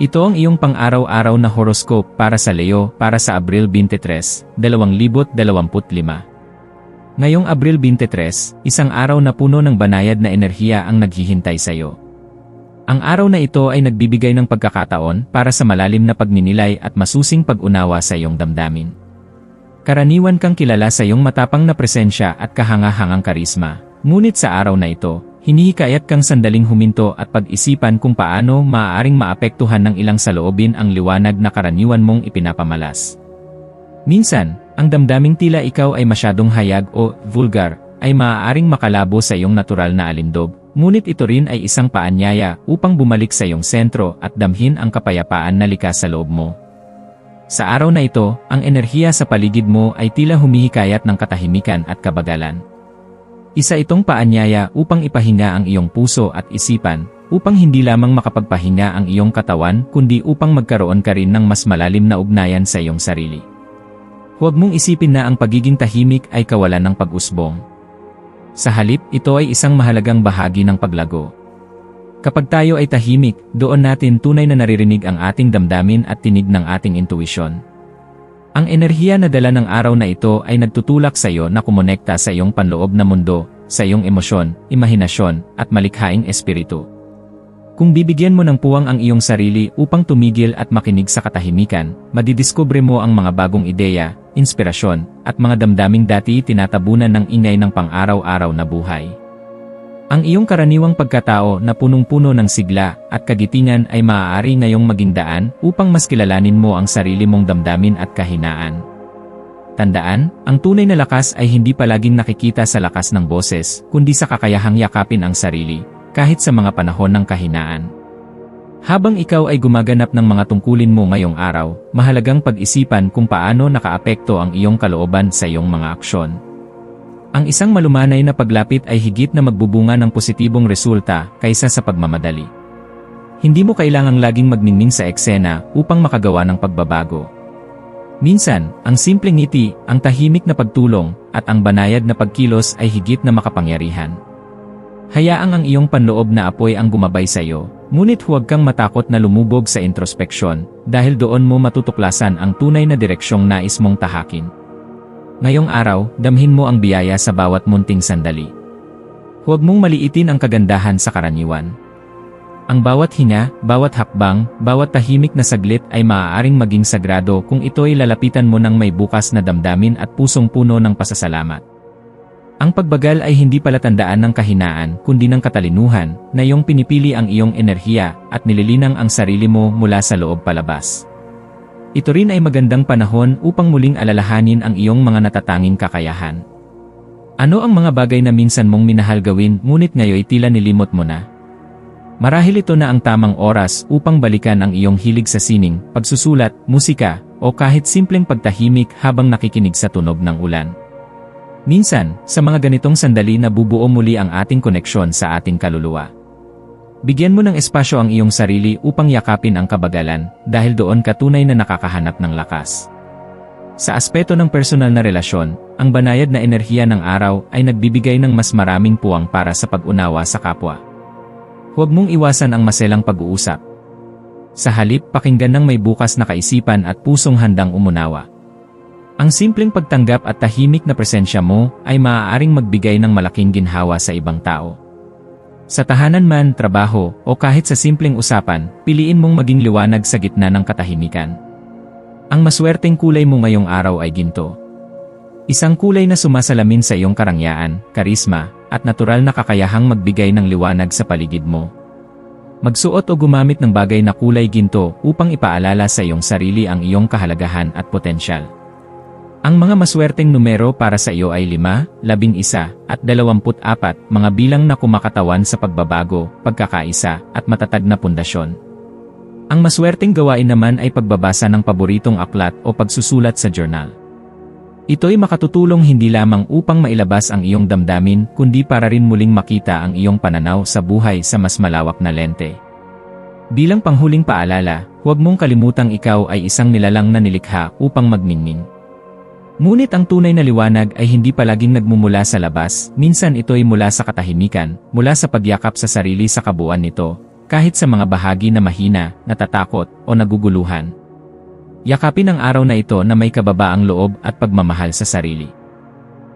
Ito ang iyong pang-araw-araw na horoscope para sa Leo para sa Abril 23, 2025. Ngayong Abril 23, isang araw na puno ng banayad na enerhiya ang naghihintay sa iyo. Ang araw na ito ay nagbibigay ng pagkakataon para sa malalim na pagninilay at masusing pag-unawa sa iyong damdamin. Karaniwan kang kilala sa iyong matapang na presensya at kahanga-hangang karisma, ngunit sa araw na ito, Hinihikayat kang sandaling huminto at pag-isipan kung paano maaaring maapektuhan ng ilang saloobin ang liwanag na karaniwan mong ipinapamalas. Minsan, ang damdaming tila ikaw ay masyadong hayag o vulgar ay maaaring makalabo sa iyong natural na alindog, ngunit ito rin ay isang paanyaya upang bumalik sa iyong sentro at damhin ang kapayapaan na likas sa loob mo. Sa araw na ito, ang enerhiya sa paligid mo ay tila humihikayat ng katahimikan at kabagalan. Isa itong paanyaya upang ipahinga ang iyong puso at isipan, upang hindi lamang makapagpahinga ang iyong katawan kundi upang magkaroon ka rin ng mas malalim na ugnayan sa iyong sarili. Huwag mong isipin na ang pagiging tahimik ay kawalan ng pag-usbong. Sa halip, ito ay isang mahalagang bahagi ng paglago. Kapag tayo ay tahimik, doon natin tunay na naririnig ang ating damdamin at tinig ng ating intuisyon. Ang enerhiya na dala ng araw na ito ay nagtutulak sa iyo na kumonekta sa iyong panloob na mundo, sa iyong emosyon, imahinasyon, at malikhaing espiritu. Kung bibigyan mo ng puwang ang iyong sarili upang tumigil at makinig sa katahimikan, madidiskubre mo ang mga bagong ideya, inspirasyon, at mga damdaming dati tinatabunan ng ingay ng pang-araw-araw na buhay. Ang iyong karaniwang pagkatao na punong-puno ng sigla at kagitingan ay maaari ngayong maging daan upang mas kilalanin mo ang sarili mong damdamin at kahinaan. Tandaan, ang tunay na lakas ay hindi palaging nakikita sa lakas ng boses, kundi sa kakayahang yakapin ang sarili, kahit sa mga panahon ng kahinaan. Habang ikaw ay gumaganap ng mga tungkulin mo ngayong araw, mahalagang pag-isipan kung paano nakaapekto ang iyong kalooban sa iyong mga aksyon. Ang isang malumanay na paglapit ay higit na magbubunga ng positibong resulta kaysa sa pagmamadali. Hindi mo kailangang laging magningning sa eksena upang makagawa ng pagbabago. Minsan, ang simpleng ngiti, ang tahimik na pagtulong, at ang banayad na pagkilos ay higit na makapangyarihan. Hayaang ang iyong panloob na apoy ang gumabay sa iyo, ngunit huwag kang matakot na lumubog sa introspeksyon, dahil doon mo matutuklasan ang tunay na direksyong nais mong tahakin. Ngayong araw, damhin mo ang biyaya sa bawat munting sandali. Huwag mong maliitin ang kagandahan sa karaniwan. Ang bawat hinga, bawat hakbang, bawat tahimik na saglit ay maaaring maging sagrado kung ito ay lalapitan mo ng may bukas na damdamin at pusong puno ng pasasalamat. Ang pagbagal ay hindi palatandaan ng kahinaan kundi ng katalinuhan na iyong pinipili ang iyong enerhiya at nililinang ang sarili mo mula sa loob palabas. Ito rin ay magandang panahon upang muling alalahanin ang iyong mga natatanging kakayahan. Ano ang mga bagay na minsan mong minahal gawin ngunit ngayoy tila nilimot mo na? Marahil ito na ang tamang oras upang balikan ang iyong hilig sa sining, pagsusulat, musika, o kahit simpleng pagtahimik habang nakikinig sa tunog ng ulan. Minsan, sa mga ganitong sandali na bubuo muli ang ating koneksyon sa ating kaluluwa. Bigyan mo ng espasyo ang iyong sarili upang yakapin ang kabagalan dahil doon ka tunay na nakakahanap ng lakas. Sa aspeto ng personal na relasyon, ang banayad na enerhiya ng araw ay nagbibigay ng mas maraming puwang para sa pag-unawa sa kapwa. Huwag mong iwasan ang maselang pag-uusap. Sa halip, pakinggan ng may bukas na kaisipan at pusong handang umunawa. Ang simpleng pagtanggap at tahimik na presensya mo ay maaaring magbigay ng malaking ginhawa sa ibang tao. Sa tahanan man, trabaho, o kahit sa simpleng usapan, piliin mong maging liwanag sa gitna ng katahimikan. Ang maswerteng kulay mo ngayong araw ay ginto. Isang kulay na sumasalamin sa iyong karangyaan, karisma, at natural na kakayahang magbigay ng liwanag sa paligid mo. Magsuot o gumamit ng bagay na kulay ginto upang ipaalala sa iyong sarili ang iyong kahalagahan at potensyal. Ang mga maswerteng numero para sa iyo ay 5, 11, at 24, mga bilang na kumakatawan sa pagbabago, pagkakaisa, at matatag na pundasyon. Ang maswerteng gawain naman ay pagbabasa ng paboritong aklat o pagsusulat sa journal. Ito'y makatutulong hindi lamang upang mailabas ang iyong damdamin kundi para rin muling makita ang iyong pananaw sa buhay sa mas malawak na lente. Bilang panghuling paalala, huwag mong kalimutang ikaw ay isang nilalang na nilikha upang magninning. Ngunit ang tunay na liwanag ay hindi palaging nagmumula sa labas, minsan ito'y mula sa katahimikan, mula sa pagyakap sa sarili sa kabuuan nito, kahit sa mga bahagi na mahina, natatakot, o naguguluhan. Yakapin ang araw na ito na may kababaang loob at pagmamahal sa sarili.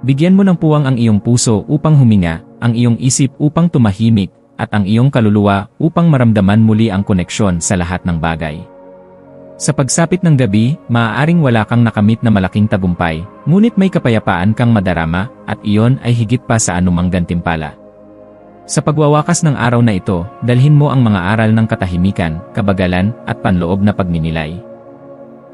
Bigyan mo ng puwang ang iyong puso upang huminga, ang iyong isip upang tumahimik, at ang iyong kaluluwa upang maramdaman muli ang koneksyon sa lahat ng bagay. Sa pagsapit ng gabi, maaaring wala kang nakamit na malaking tagumpay, ngunit may kapayapaan kang madarama, at iyon ay higit pa sa anumang gantimpala. Sa pagwawakas ng araw na ito, dalhin mo ang mga aral ng katahimikan, kabagalan, at panloob na pagninilay.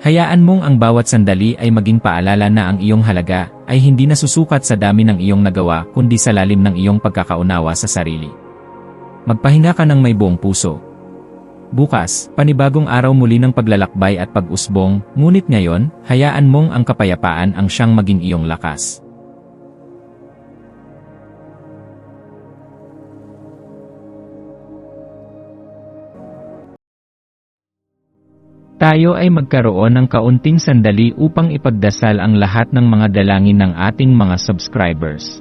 Hayaan mong ang bawat sandali ay maging paalala na ang iyong halaga ay hindi nasusukat sa dami ng iyong nagawa kundi sa lalim ng iyong pagkakaunawa sa sarili. Magpahinga ka ng may buong puso. Bukas, panibagong araw muli ng paglalakbay at pag-usbong, ngunit ngayon, hayaan mong ang kapayapaan ang siyang maging iyong lakas. Tayo ay magkaroon ng kaunting sandali upang ipagdasal ang lahat ng mga dalangin ng ating mga subscribers,